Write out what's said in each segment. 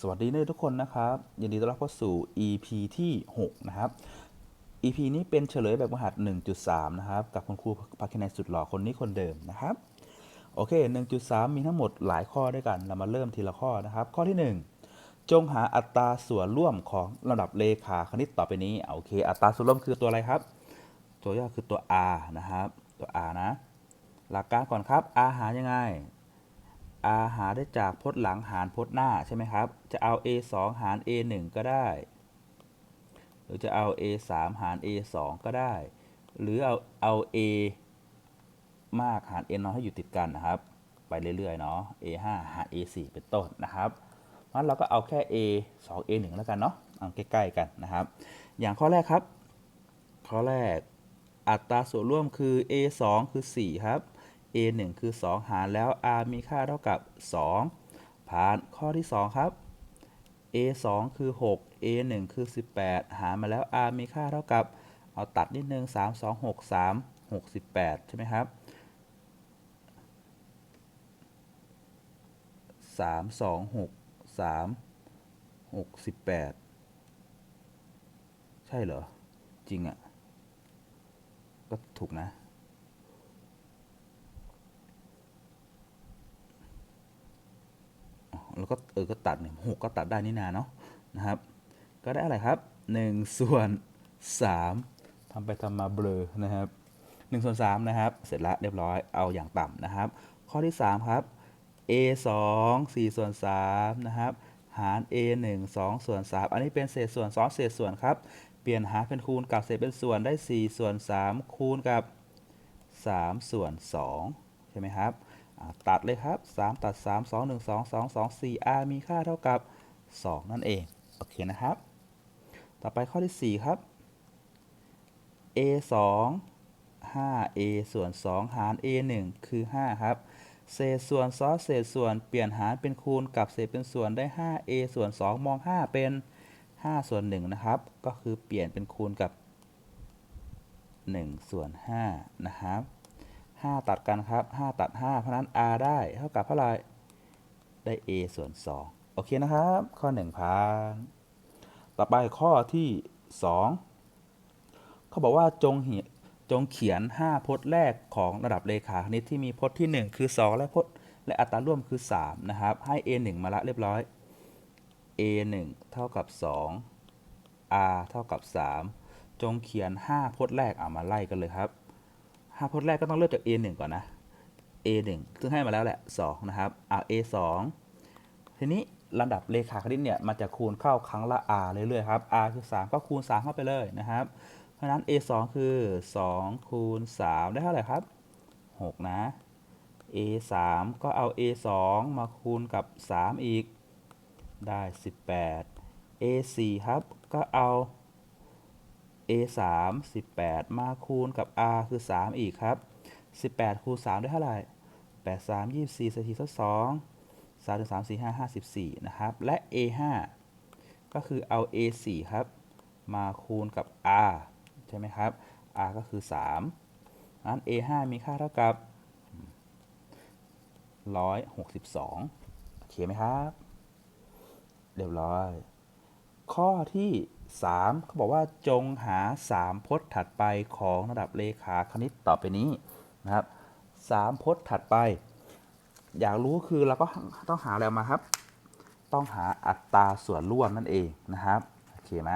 สวัสดีทุกคนนะครับ ยินดีต้อนรับเข้าสู่ EP ที่ 6 นะครับ EP นี้เป็นเฉลยแบบรหัส 1.3 นะครับ กับคุณครูภาคินัยสุดหล่อคนนี้คนเดิมนะครับ โอเค 1.3 มีทั้งหมดหลายข้อด้วยกัน เรามาเริ่มทีละข้อนะครับ ข้อที่ 1 จงหาอัตราส่วนร่วมของระดับเลขาคณิตต่อไปนี้โอเค อัตราส่วนร่วมคือตัวอะไรครับ ตัวย่อคือตัว r นะครับ ตัว r นะ หลักการก่อนครับ r หายังไง r หาได้จากพจน์หลังหารพจน์หน้าใช่ไหมครับ จะเอา a 2 หาร a 1ก็ได้ หรือจะเอา a 3หาร a 2ก็ได้ หรือเอาเอา a มากหาร a น้อยให้อยู่ติดกันนะครับ ไปเรื่อยๆเนาะ a 5หาร a 4เป็นต้นนะครับงั้นเราก็เอาแค่ a 2 a 1แล้วกันเนาะเอาใกล้ๆกันนะครับ อย่างข้อแรกครับ ข้อแรกอัตราส่วนร่วมคือ a 2คือ 4 ครับ a 1 คือ 2 หารแล้ว r มีค่าเท่ากับ 2 ผ่านข้อที่ 2 ครับ a 2 คือ 6 a 1 คือ 18 หารมาแล้ว r มีค่าเท่ากับ เอาตัดนิดนึง 3 2 6 3 68 ใช่ไหมครับ 3 2 6 3 68 ใช่เหรอ จริงอะ่ะ ก็ถูกนะ แล้วก็เออก็ตัดเนี่ยหกก็ตัดได้นี่นาเนาะนะครับ ก็ได้อะไรครับ1ส่วน3ทำไปทำมาเบลอนะครับ1ส่วน3นะครับ เสร็จล้วเรียบร้อยเอาอย่างต่ำนะครับ ข้อที่ 3 ครับ a 2 4ส่วน3นะครับ หาร a 1 2ส่วน3อันนี้เป็นเศษส่วน2เศษส่วนครับ เปลี่ยนหารเป็นคูณกับเศษเป็นส่วนได้ 4 ส่วน 3 คูณกับ 3 ส่วน2ใช่ไหมครับ ตัดเลยครับ 3 ตัด 3 2 1 2 2 2 4 r มีค่าเท่ากับ 2 นั่นเอง โอเคนะครับ ต่อไปข้อที่ 4 ครับ a 2 5 a ส่วน 2 หาร a 1 คือ 5 ครับ เศษส่วนซอสเศษส่วนเปลี่ยนหารเป็นคูณกับเศษเป็นส่วนได้ 5a ส่วน 2 มอง 5 เป็น 5 ส่วน 1 นะครับ ก็คือเปลี่ยนเป็นคูณกับ 1 ส่วน 5 นะครับ 5 ตัดกันครับ 5 ตัด 5 เพราะนั้น r ได้เท่ากับเท่าไหร่ ได้ a ส่วน 2 โอเคนะครับ ข้อ1ผ่าน ต่อไปข้อที่ 2 เขาบอกว่าจงเหียจงเขียน 5 พจน์แรกของระดับเลขาคณิตที่มีพจน์ที่ 1 คือ 2 และพจน์ และอัตราร่วมคือ 3 นะครับ ให้ a 1 มาละเรียบร้อย a 1 เท่ากับ 2 r เท่ากับ 3 จงเขียน 5 พจน์แรกเอามาไล่กันเลยครับ 5พจน์แรกก็ต้องเริ่มจาก a 1ก่อนนะ a 1ซึ่งให้มาแล้วแหละ2นะครับเอา a 2ทีนี้ลำดับเลขาคณิตเนี่ยมันจะคูณเข้าครั้งละ r เรื่อยๆครับ r คือ 3 ก็คูณ 3 เข้าไปเลยนะครับ เพราะฉะนั้น a 2คือ 2 คูณ 3 ได้เท่าไหร่ครับ 6 นะ a 3ก็เอา a 2มาคูณกับ 3 อีกได้ 18 a 4ครับ ก็เอา a 3 18 มาคูณกับ r คือ 3 อีกครับ 18 คูณ 3 ได้เท่าไหร่ 8 3 24สถิติทด2 3 3 4 5 54 นะครับ และ a 5ก็คือเอา a 4ครับ มาคูณกับ r ใช่ไหมครับ r ก็คือ 3นั้น a 5มีค่าเท่ากับ 162 โอเคไหมครับ เรียบร้อย ข้อที่ 3เขาบอกว่าจงหา 3 พจน์ถัดไปของระดับเลขาคณิตต่อไปนี้นะครับ3พจน์ถัดไป อยากรู้คือเราก็ต้องหาอะไรมาครับ ต้องหาอัตราส่วนร่วมนั่นเองนะครับโอเคไหม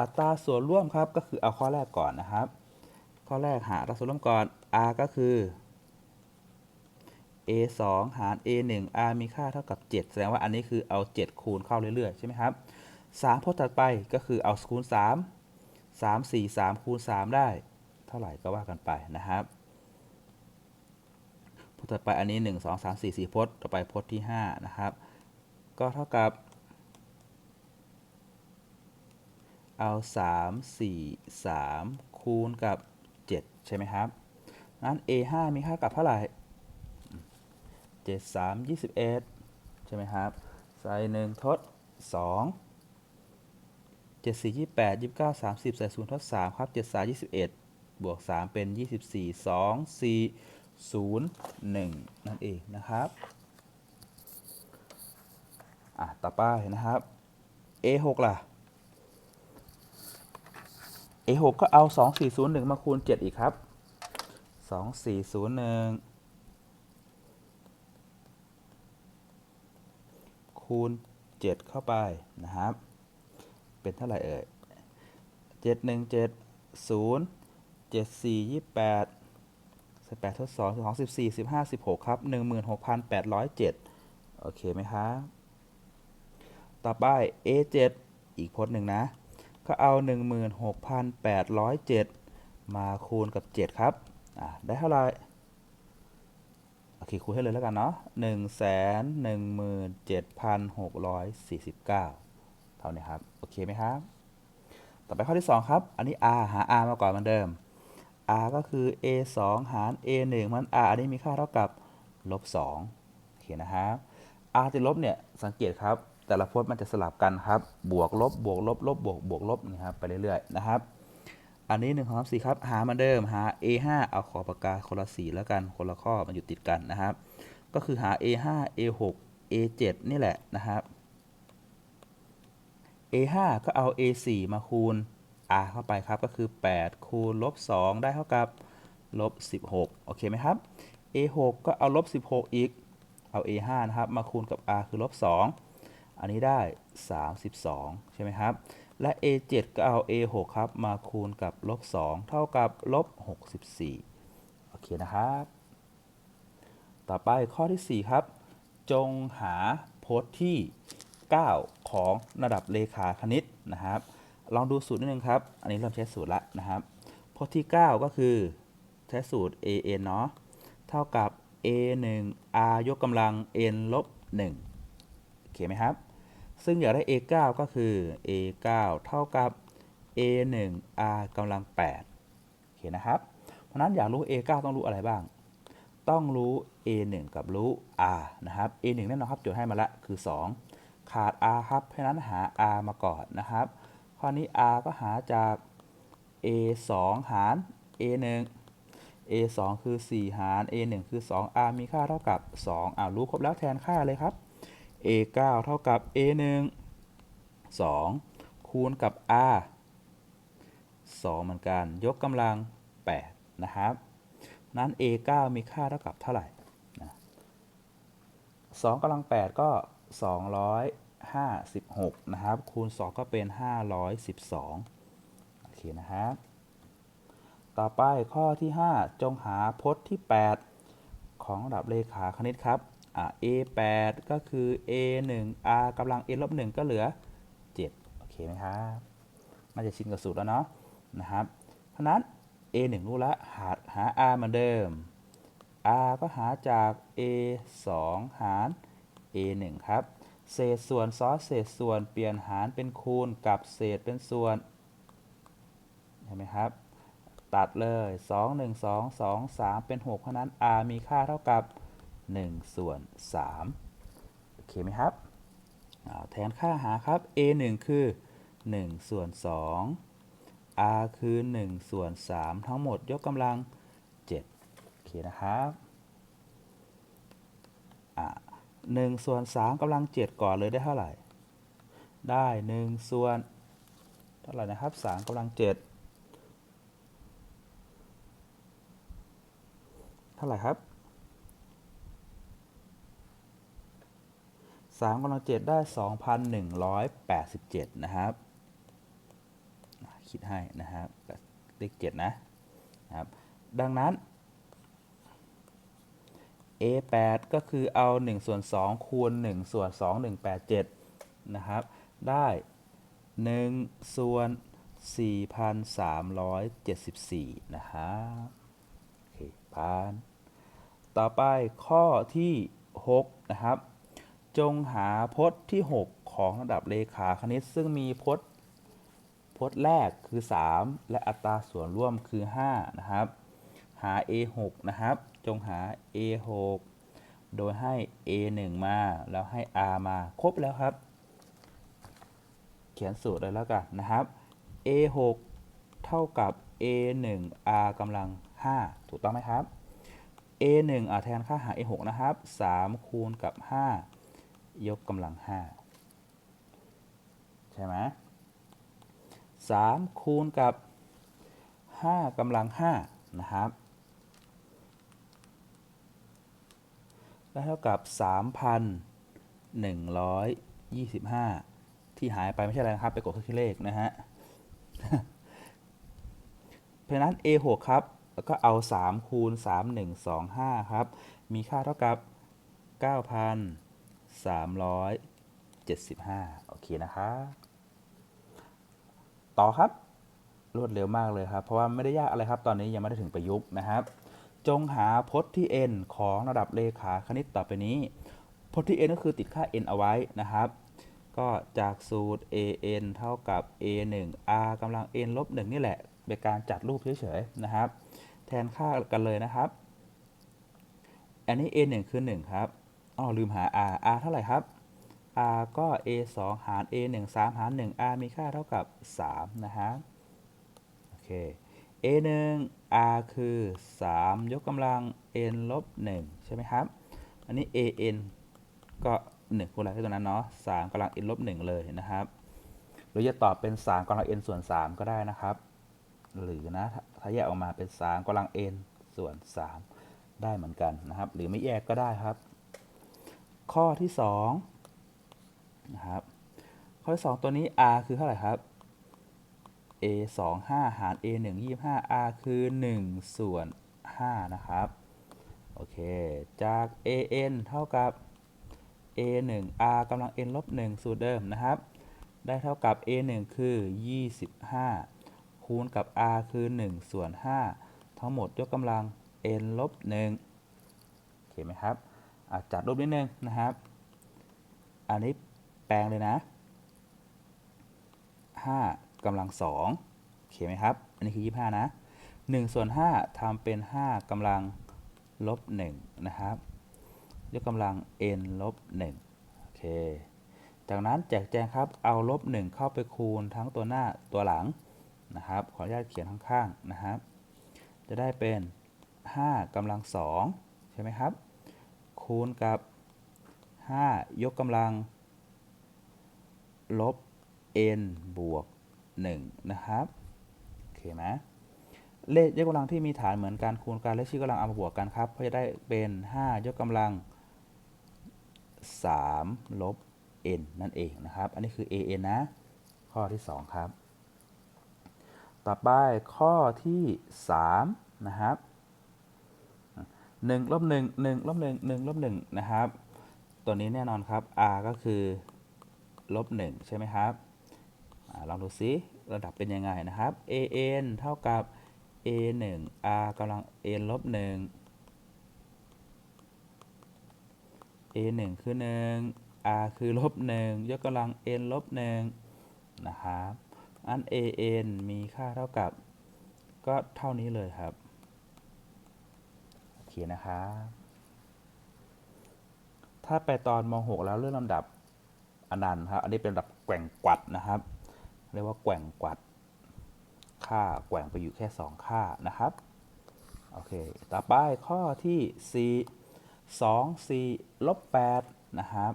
อัตราส่วนร่วมครับก็คือเอาข้อแรกก่อนนะครับ ข้อแรกหาอัตราส่วนร่วมก่อน r ก็คือ a 2หาร a 1 r มีค่าเท่ากับ 7 แสดงว่าอันนี้คือเอา 7 คูณเข้าเรื่อยๆ ใช่ไหมครับ 3พจน์ถัดไปก็คือเอาคูณ 3 3 4 3คูณ3ได้ เท่าไหร่ก็ว่ากันไปนะครับพจน์ถัดไปอันนี้ 1 2 3 4 4พจน์ต่อไปพจน์ที่ 5 นะครับ ก็เท่ากับเอา 3 4 3 คูณกับ 7 ใช่ไหมครับ นั้น a 5มีค่ากับเท่าไหร่ 7 3 21 ใช่ไหมครับ ใส่1ทด 2 7 4 28 29 30ใส่0ทด3ครับ 7 3 21 บวก 3 เป็น 24 2 4 0 1 นั่นเองนะครับ อะ ต่อไปนะครับ A6 ล่ะ A6 ก็เอา 2401 มาคูณ 7 อีกครับ 2401 คูณ 7 เข้าไปนะครับ เป็นเท่าไหร่เอ่ย717 0 74 28 18ทด2 2 14 15 16ครับ16,807โอเคไหมครับต่อไป A7 อีกพจน์หนึ่งนะ ก็เอา 16,807 มาคูณกับ 7 ครับ อ่าได้เท่าไหร่ โอเคคูณให้เลยแล้วกันเนาะ 117,649 เท่านี้ครับ โอเคไหมครับ ต่อไปข้อที่ 2 ครับ อันนี้ r หา r มาก่อนเหมือนเดิม r ก็คือ a 2 หาร a 1มัน r อันนี้มีค่าเท่ากับลบ2โอเคนะครับ r ติดลบเนี่ย สังเกตครับ แต่ละพจน์มันจะสลับกันครับ บวกลบ บวกลบ ลบ บวก บวกลบนะครับ ไปเรื่อย ๆ นะครับ อันนี้1 2 3 4ครับ หาเหมาเดิม หา a 5เอาขอปากกาคนละสีแล้วกัน คนละข้อ มันอยู่ติดกันนะครับ ก็คือหา a 5 a 6 a 7นี่แหละนะครับ a 5 ก็เอา a 4 มาคูณ r เข้าไปครับ ก็คือ 8 คูณลบ 2 ได้เท่ากับลบ 16 โอเคไหมครับ a 6 ก็เอาลบ 16 อีก เอา a 5 นะครับ มาคูณกับ r คือลบ 2 อันนี้ได้ 32 ใช่ไหมครับ และ a 7 ก็เอา a 6 ครับ มาคูณกับลบ 2 เท่ากับลบ 64 โอเคนะครับ ต่อไปข้อที่ 4 ครับ จงหาพจน์ที่ 9 ของระดับเลขาคณิตนะครับ ลองดูสูตรนิดนึงครับ อันนี้เริ่มใช้สูตรล้วนะครับพจน์ที่ 9 ก็คือใช้สูตร a n เนาะเท่ากับ a 1 r ยกกำลัง n ลบ1โอเคไหมครับ ซึ่งอยากได้ a 9ก็คือ a 9เท่ากับ a 1 r กำลัง8โอเคนะครับ เพราะฉะนั้นอยากรู้ a 9ต้องรู้อะไรบ้าง ต้องรู้ a 1กับรู้ r นะครับ a 1แน่นอนครับโจทย์ให้มาละคือ 2 ขาด r ครับ เพราะนั้นหา r มาก่อนนะครับ ข้อนี้ r ก็หาจาก a 2 หาร a 1 a 2คือ 4 หาร a 1คือ 2 r มีค่าเท่ากับ 2อ่ารู้ครบแล้วแทนค่าเลยครับ a 9เท่ากับ a 1 2 คูณกับ r 2 เหมือนกัน ยกกำลัง 8 นะครับ นั้น a 9มีค่าเท่ากับเท่าไหร่2กำลัง 8 ก็ 256 นะครับ คูณ 2 ก็เป็น 512 โอเคนะครับ ต่อไปข้อที่ 5 จงหาพจน์ที่ 8 ของระดับเลขาคณิตครับอะ a 8ก็คือ a 1 r กำลัง n ลบ1ก็เหลือ 7 โอเคไหมครับ น่าจะชินกับสูตรแล้วเนาะ นะครับ เพราะนั้น a 1รู้แล้วหาหา r เหมือนเดิม r ก็หาจาก a 2 หาร a 1 ครับ เศษส่วนซอสเศษส่วนเปลี่ยนหารเป็นคูณกับเศษเป็นส่วนเห็นไหมครับ ตัดเลย 2 1 2 2 3 เป็น 6 เพราะนั้น r มีค่าเท่ากับ 1 ส่วน 3 โอเคไหมครับอ่าแทนค่าหาครับ a 1 คือ 1 ส่วน 2 r คือ 1 ส่วน 3 ทั้งหมดยกกำลัง7โอเคนะครับ อ่า 1 ส่วน3กำลัง 7 ก่อนเลยได้เท่าไหร่ ได้ 1 ส่วน เท่าไหร่นะครับ3กำลัง 7 เท่าไหร่ครับ3กำลัง 7 ได้ 2,187 นะครับอะคิดให้นะครับเลข7นะ นะครับ ดังนั้น a 8ก็คือเอา1ส่วน2คูณ1ส่วน2 187นะครับได้1ส่วน 4,374 นะครับโอเคผ่าน ต่อไปข้อที่ 6 นะครับ จงหาพจน์ที่ 6 ของระดับเลขาคณิต ซึ่งมีพจน์พจน์แรกคือ 3 และอัตราส่วนร่วมคือ 5 นะครับ หา a 6นะครับ จงหา a 6โดยให้ a 1มา แล้วให้ r มา ครบแล้วครับ เขียนสูตรเลยแล้วกันนะครับ a 6เท่ากับ a 1 r กำลัง 5 ถูกต้องไหมครับ a 1อะแทนค่าหา a 6นะครับ 3 คูณกับ 5 ยกกำลัง5ช่ไหมสามคูณกับห้ากำลังห้านะครับ ได้เท่ากับ 3,125 ที่หายไปไม่ใช่อะไรนะครับ ไปกดเครื่องคิดเลขนะฮะ เพราะฉะนั้น A6 ครับ แล้วก็เอา 3 คูณ 3125 ครับ มีค่าเท่ากับ 9,375 โอเคนะครับต่อครับ รวดเร็วมากเลยครับ เพราะว่าไม่ได้ยากอะไรครับ ตอนนี้ยังไม่ได้ถึงประยุกต์นะครับ จงหาพจน์ที่ n ของระดับเลขาคณิตต่อไปนี้ พจน์ที่ n ก็คือติดค่า n เอาไว้นะครับ ก็จากสูตร an เท่ากับ a 1 r กำลัง n ลบ1นี่แหละ เป็นการจัดรูปเฉยๆนะครับ แทนค่ากันเลยนะครับ อันนี้ a 1คือ 1 ครับอ้อลืมหา r r เท่าไหร่ครับ r ก็ a 2 หาร a 1 3 หาร 1 r มีค่าเท่ากับ 3 นะครับโอเค a 1 r คือ 3 ยกกำลัง n ลบ1ใช่ไหมครับ อันนี้ a n ก็1คูณอะไรที่ตรงนั้นเนาะ3กำลัง n ลบ1เลยนะครับ หรือจะตอบเป็น 3กำลัง n ส่วน 3 ก็ได้นะครับ หรือนะถ้าแยกออกมาเป็น 3กำลัง n ส่วน 3 ได้เหมือนกันนะครับ หรือไม่แยกก็ได้ครับ ข้อที่2นะครับ ข้อที่ 2 ตัวนี้ r คือเท่าไหร่ครับ a 2 5 หาร a 1 25 r คือ 1 ส่วน 5 นะครับ โอเค จาก a n เท่ากับ a 1 r กำลัง n ลบ 1 สูตรเดิมนะครับ ได้เท่ากับ a 1 คือ 25 คูณกับ r คือ 1 ส่วน 5 ทั้งหมดยกกำลัง n ลบ 1 โอเคไหมครับจัดรูปนิดนึงนะครับ อันนี้แปลงเลยนะ 5 กำลัง2โอเคไหมครับ อันนี้คือ 25 นะ1ส่วน5ทำเป็น 5กำลังลบ1นะครับ ยกกำลัง n ลบ1โอเค จากนั้นแจกแจงครับ เอาลบ1เข้าไปคูณทั้งตัวหน้าตัวหลังนะครับ ขออนุญาตเขียนข้างๆนะครับ จะได้เป็น 5กำลัง2ใช่ไหมครับ คูณกับ 5 ยกกำลัง ลบ n บวก 1 นะครับ โอเคไหมเลขยกกำลังที่มีฐานเหมือนกันคูณกันเลขชี้กำลังเอามาบวกกันครับก็จะได้เป็น 5 ยกกำลัง 3 ลบ n นั่นเองนะครับ อันนี้คือ an นะ ข้อที่ 2 ครับ ต่อไปข้อที่ 3 นะครับ1ลบ1 1ลบ1 1ลบ1นะครับ ตัวนี้แน่นอนครับ r ก็คือลบ1ใช่ไหมครับ ลองดูซิระดับเป็นยังไงนะครับ an เท่ากับ a 1 r กำลัง n ลบ1 a 1คือ 1 r คือลบ1ยกกำลัง n ลบ1นะครับอัน a n มีค่าเท่ากับก็เท่านี้เลยครับ โอเคนะครับ ถ้าไปตอนม .6 แล้วเรื่องลำดับอนันต์ครับ อันนี้เป็นลำดับแกว่งกวัดนะครับ เรียกว่าแกว่งกวัด ค่าแกว่งไปอยู่แค่ 2 ค่านะครับโอเคต่อไปข้อที่4 2 4ลบ8นะครับ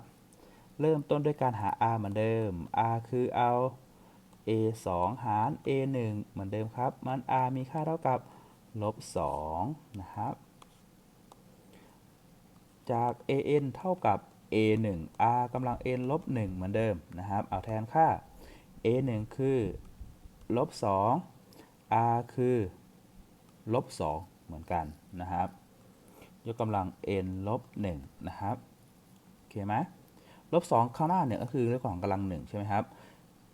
เริ่มต้นด้วยการหา r เหมือนเดิม r คือเอา a 2 หาร a 1เหมือนเดิมครับ มัน r มีค่าเท่ากับลบ2นะครับ จาก an เท่ากับ a 1 r กำลัง n ลบ1เหมือนเดิมนะครับ เอาแทนค่า a 1คือลบ2 r คือลบ2เหมือนกันนะครับ ยกกำลัง n ลบ1นะครับโอเคไหมลบ2ข้างหน้าเนี่ยก็คือเลขของกำลัง1ใช่ไหมครับ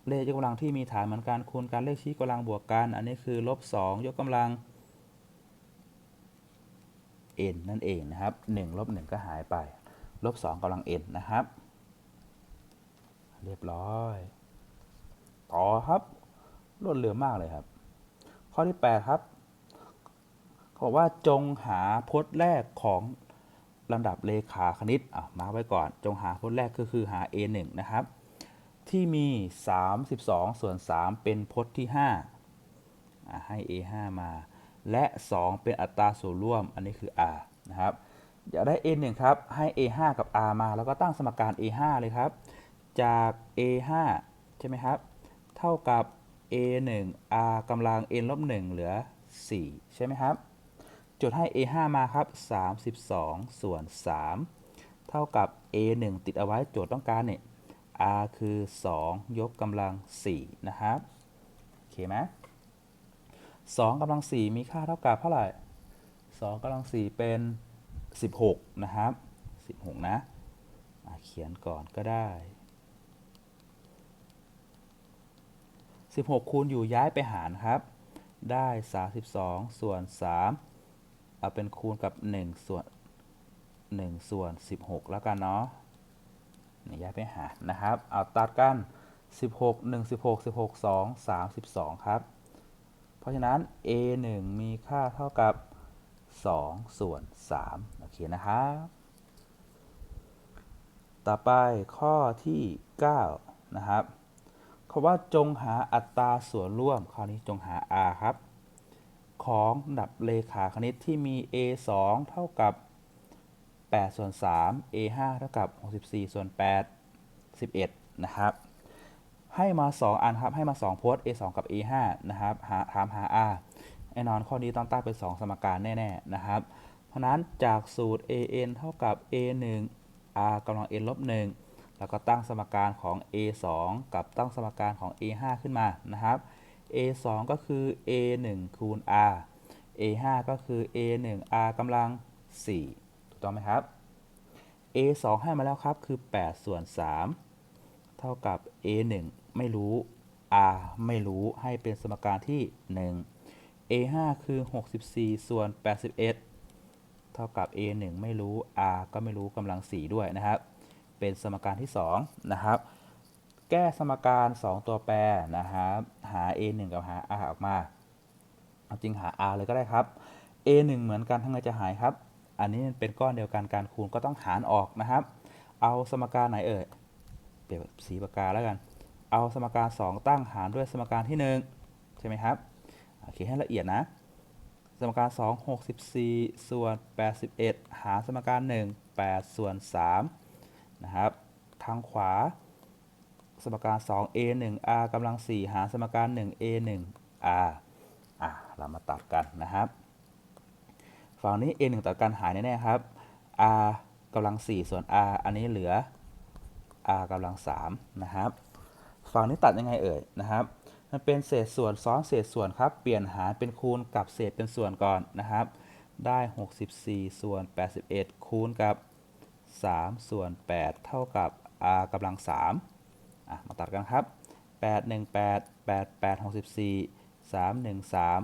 เลขยกกำลังที่มีฐานเหมือนกันคูณกันเลขชี้กำลังบวกกัน อันนี้คือลบ2ยกกำลัง n นั่นเองนะครับ1ลบ1ก็หายไปลบ2กำลัง n นะครับ เรียบร้อย ต่อครับรวดเร็วมากเลยครับ ข้อที่ 8 ครับเขาบอกว่าจงหาพจน์แรกของลำดับเลขาคณิตอะมาไว้ก่อน จงหาพจน์แรกก็คือหา a 1นะครับ ที่มี 32 ส่วน 3 เป็นพจน์ที่5อะให้ a 5มา และ 2 เป็นอัตราส่วนร่วม อันนี้คือ r นะครับอยากได้ a 1ครับ ให้ a 5กับ r มา แล้วก็ตั้งสมการ a 5เลยครับ จาก a 5ใช่ไหมครับ เท่ากับ a 1 r กำลัง n ลบ1เหลือ 4 ใช่ไหมครับจดให้ a 5มาครับ 32 ส่วน 3 เท่ากับ a 1ติดเอาไว้โจทย์ต้องการเนี่ย r คือ 2 ยกกำลัง 4 นะครับ โอเคไหม2กำลัง 4 มีค่าเท่ากับเท่าไหร่ 2กำลัง 4 เป็น 16 นะครับ 16 นะ เขียนก่อนก็ได้ 16 คูณอยู่ย้ายไปหารครับ ได้ 32 ส่วน 3 เอาเป็นคูณกับ 1 ส่วน 1 ส่วน 16 แล้วกันเนาะนี่ย้ายไปหารนะครับ เอาตัดกัน 16 1 16 16 2 32 ครับ เพราะฉะนั้น a 1 มีค่าเท่ากับ 2 ส่วน 3 โอเคนะครับ ต่อไปข้อที่ 9 นะครับ คำว่าจงหาอัตราส่วนร่วม คราวนี้จงหา r ครับ ของดับเลขาคณิตที่มี a 2เท่ากับ8ส่วน3 a 5เท่ากับ 64ส่วน8 11 นะครับ ให้มา 2 อันครับ ให้มา 2 โพส a 2กับ a 5นะครับ หาถามหา r แน่นอนข้อนี้ต้องตั้งเป็น 2 สมการแน่ ๆ นะครับ เพราะนั้นจากสูตร a n เท่ากับ a 1 r กำลัง n ลบ1 แล้วก็ตั้งสมการของ a 2กับตั้งสมการของ a 5ขึ้นมานะครับ a 2ก็คือ a 1คูณ r a 5ก็คือ a 1 r กำลัง 4 ถูกต้องไหมครับ a 2ให้มาแล้วครับคือ 8 ส่วน 3 เท่ากับ a 1ไม่รู้ r ไม่รู้ให้เป็นสมการที่ 1 a 5คือ 64 ส่วน 81 เท่ากับ a 1ไม่รู้ r ก็ไม่รู้กำลัง 4 ด้วยนะครับ เป็นสมการที่2นะครับ แก้สมการ 2 ตัวแปรนะครับหา a 1กับหา r ออกมาเอาจริงหา r เลยก็ได้ครับ a 1เหมือนกันทั้งไงจะหายครับ อันนี้เป็นก้อนเดียวกันการคูณก็ต้องหารออกนะครับ เอาสมการไหนเอ่ยเปลี่ยนสีปากกาแล้วกัน เอาสมการ 2 ตั้งหารด้วยสมการที่ 1 ใช่ไหมครับโอเคให้ละเอียดนะสมการ 2 64 ส่วน 81 หารสมการ 1 8 ส่วน 3 นะครับ ทางขวา สมการ 2 a 1 r กำลัง 4 หารสมการ 1 a 1 r อะเรามาตัดกันนะครับ ฝั่งนี้ a 1ตัดกันหายแน่ๆครับ r กำลัง 4 ส่วน r อันนี้เหลือ r กำลัง 3 นะครับ ฝั่งนี้ตัดยังไงเอ่ยนะครับ มันเป็นเศษส่วนซ้อนเศษส่วนครับ เปลี่ยนหารเป็นคูณกับเศษเป็นส่วนก่อนนะครับ ได้ 64 ส่วน 81 คูณกับ 3 ส่วน 8 เท่ากับ r กำลัง3อะมาตัดกันครับ 8 1 8 8 8 64 3 1 3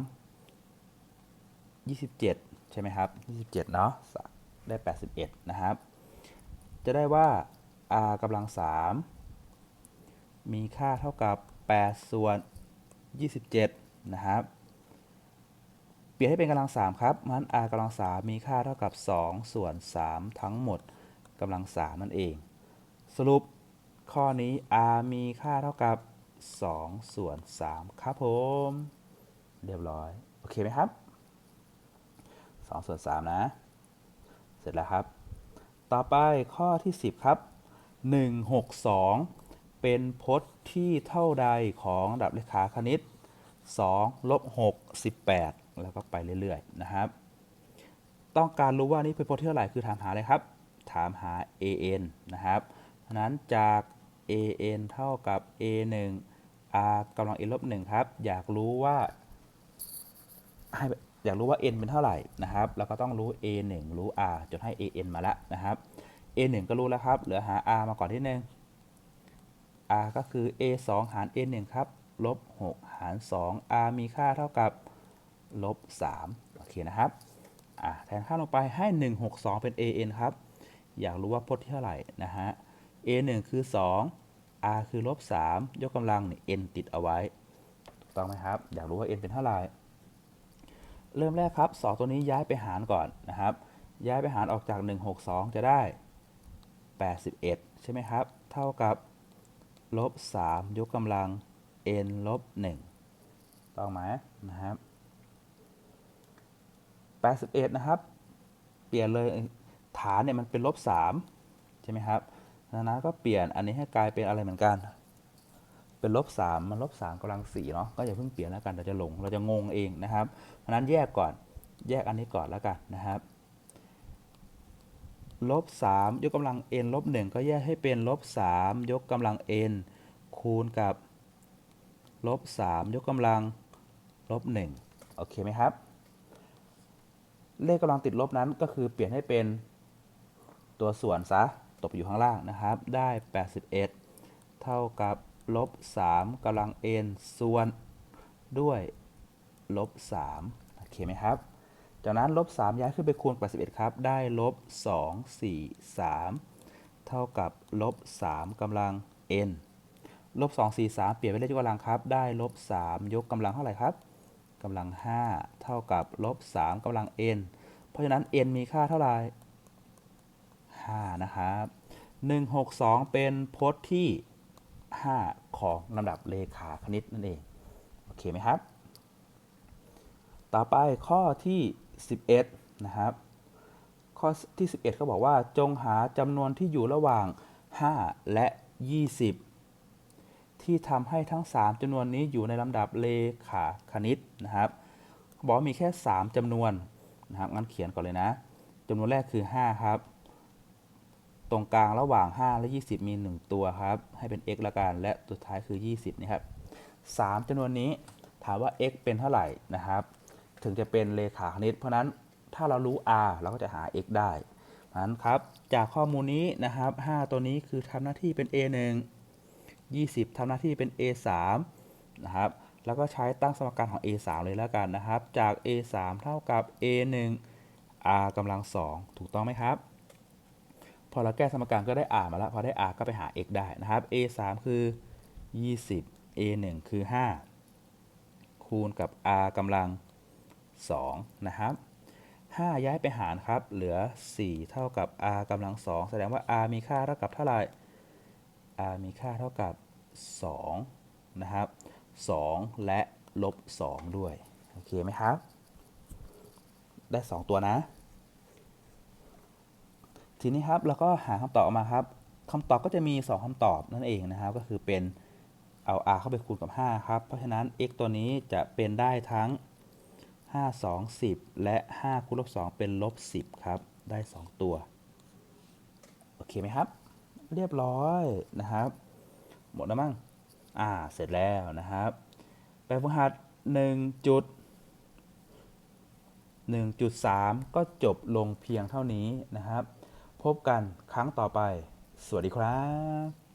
27 ใช่ไหมครับ 27 เนาะได้ 81 นะครับ จะได้ว่า r กำลัง 3 มีค่าเท่ากับ 8 ส่วน 27 นะครับ เปลี่ยนให้เป็นกำลัง 3 ครับมัน r กำลัง 3 มีค่าเท่ากับ 2 ส่วน 3 ทั้งหมด กำลัง3นั่นเอง สรุปข้อนี้ r มีค่าเท่ากับ 2 ส่วน 3 ครับผม เรียบร้อย โอเคไหมครับ 2 ส่วน 3 นะ เสร็จแล้วครับ ต่อไปข้อที่ 10 ครับ 162 เป็นพจน์ที่เท่าใดของระดับเลขาคณิต2ลบ6 18 แล้วก็ไปเรื่อย ๆ นะครับ ต้องการรู้ว่านี่เป็นพจน์ที่เท่าไหร่คือถามหาอะไรครับ ถามหา an นะครับเพราะนั้นจาก an เท่ากับ a 1 r กำลัง n ลบ1ครับ อยากรู้ว่าให้อยากรู้ว่า n เป็นเท่าไหร่นะครับแล้วก็ต้องรู้ a 1 รู้ r จนให้ an มาล้วนะครับ a 1 ก็รู้แล้วครับ เหลือหา r มาก่อนที่นึง r ก็คือ a 2 หาร a 1 ครับลบ6หาร 2 r มีค่าเท่ากับลบ3โอเคนะครับอะแทนค่าลงไปให้ 162 เป็น an ครับ อยากรู้ว่าพจน์ที่เท่าไหร่นะฮะ a 1คือ 2 r คือลบ3ยกกำลังนี่ n ติดเอาไว้ถูกต้องไหมครับ อยากรู้ว่า n เป็นเท่าไหร่ เริ่มแรกครับ 2 ตัวนี้ย้ายไปหารก่อนนะครับ ย้ายไปหารออกจาก 162 จะได้ 81 ใช่ไหมครับ เท่ากับลบ3ยกกำลัง n ลบ1ต้องไหมนะครับ81 นะครับ เปลี่ยนเลย ฐานเนี่ยมันเป็นลบ3ใช่ไหมครับดังนั้นก็เปลี่ยนอันนี้ให้กลายเป็นอะไรเหมือนกัน เป็นลบสามมันลบสามกำลังสี่เนาะก็อย่าเพิ่งเปลี่ยนแล้วกันเราจะหลงเราจะงงเองนะครับ เพราะนั้นแยกก่อนแยกอันนี้ก่อนแล้วกันนะครับลบสามยกกำลัง n ลบหนึ่งก็แยกให้เป็นลบสามยกกำลัง n คูณกับลบสามยกกำลังลบหนึ่งโอเคไหมครับ เลขกำลังติดลบนั้นก็คือเปลี่ยนให้เป็น ตัวส่วนซะตกไปอยู่ข้างล่างนะครับ ได้ 81 เท่ากับลบ3กำลัง n ส่วนด้วยลบ3โอเคไหมครับ จากนั้นลบ3ย้ายขึ้นไปคูณ81ครับ ได้ลบ2 4 3 เท่ากับลบ3กำลัง n ลบ2 4 3 เปลี่ยนเป็นเลขยกกำลังครับ ได้ลบ3ยกกำลังเท่าไหร่ครับกำลัง 5 เท่ากับลบ3กำลัง n เพราะฉะนั้น n มีค่าเท่าไหร่ 5 นะครับ 162 เป็นพจน์ที่ 5 ของลำดับเลขาคณิตนั่นเอง โอเคไหมครับ ต่อไปข้อที่ 11 นะครับ ข้อที่ 11 เขาบอกว่าจงหาจำนวนที่อยู่ระหว่าง 5 และ 20 ที่ทำให้ทั้ง 3จำนวนนี้อยู่ในลำดับเลขาคณิตนะครับบอกมีแค่ 3จำนวนนะครับงั้นเขียนก่อนเลยนะจำนวนแรกคือ 5 ครับ ตรงกลางระหว่าง 5 และ 20 มี 1 ตัวครับ ให้เป็น x ละกัน และสุดท้ายคือ 20 นะครับ3จำนวนนี้ถามว่า x เป็นเท่าไหร่นะครับ ถึงจะเป็นเลขาคณิต เพราะนั้นถ้าเรารู้ r เราก็จะหา x ได้เพราะนั้นครับ จากข้อมูลนี้นะครับ 5 ตัวนี้คือทำหน้าที่เป็น a 1 20ทำหน้าที่เป็น a 3นะครับ แล้วก็ใช้ตั้งสมการของ a 3เลยแล้วกันนะครับ จาก a 3เท่ากับ a 1 r กำลัง 2 ถูกต้องไหมครับ อเราแก้สมการก็ได้ r มาแล้ว พอได้ r ก็ไปหา x ได้นะครับ a 3คือ 20 a 1คือ 5 คูณกับ r กำลัง 2 นะครับ 5 ย้ายไปหารครับ เหลือ 4 เท่ากับ r กำลัง 2 แสดงว่า r มีค่าเท่ากับเท่าไหร่ r มีค่าเท่ากับ 2 นะครับ 2 และลบ 2 ด้วย โอเคไหมครับ ได้ 2 ตัวนะ ทีนี้ครับเราก็หาคำตอบออกมาครับคำตอบก็จะมี 2คำตอบนั่นเองนะครับ ก็คือเป็นเอา r เข้าไปคูณกับ 5 ครับ เพราะฉะนั้น x ตัวนี้จะเป็นได้ทั้ง 5 2 10 และ 5คูณลบ2เป็นลบ 10 ครับ ได้ 2 ตัว โอเคไหมครับ เรียบร้อยนะครับ หมดแล้วมั้งอ่า เสร็จแล้วนะครับแบบฝึกหัด1จุด1.3 ก็จบลงเพียงเท่านี้นะครับ พบกันครั้งต่อไป สวัสดีครับ